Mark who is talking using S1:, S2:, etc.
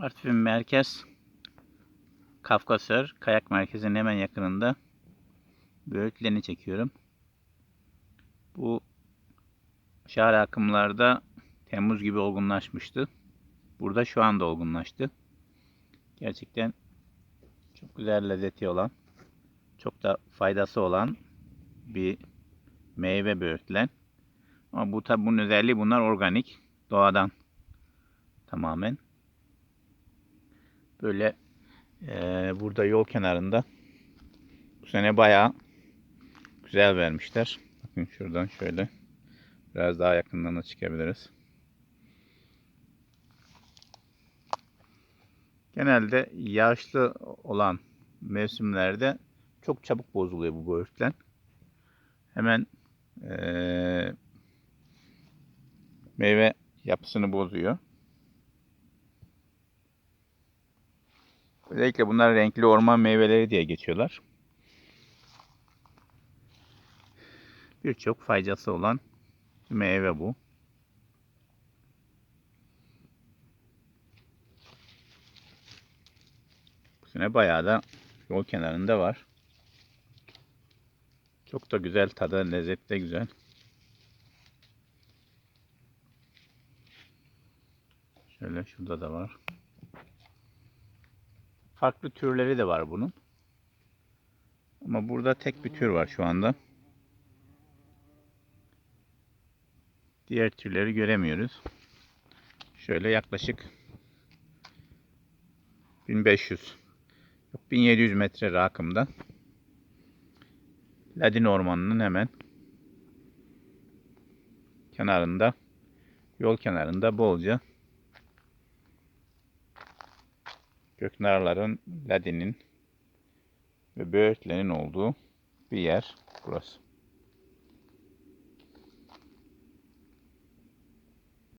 S1: Artvin Merkez Kafkasör Kayak Merkezi'nin hemen yakınında böğürtlerini çekiyorum. Bu şahar akımlarda Temmuz gibi olgunlaşmıştı. Burada şu anda olgunlaştı. Gerçekten çok güzel lezzeti olan, çok da faydası olan bir meyve böğürtlen. Ama bu tabi bunun özelliği bunlar organik, doğadan tamamen. Böyle eee, burada yol kenarında bu sene bayağı güzel vermişler. Bakın şuradan şöyle biraz daha yakından da çıkabiliriz. Genelde yağışlı olan mevsimlerde çok çabuk bozuluyor bu böğürtlen. Hemen eee, meyve yapısını bozuyor. Özellikle bunlar renkli orman meyveleri diye geçiyorlar. Birçok faydası olan meyve bu. Sene bayağı da yol kenarında var. Çok da güzel tadı, lezzeti de güzel. Şöyle şurada da var. Farklı türleri de var bunun. Ama burada tek bir tür var şu anda. Diğer türleri göremiyoruz. Şöyle yaklaşık 1500 yok 1700 metre rakımda Ladin Ormanı'nın hemen kenarında yol kenarında bolca göknarların, ladinin ve böğürtlerin olduğu bir yer burası.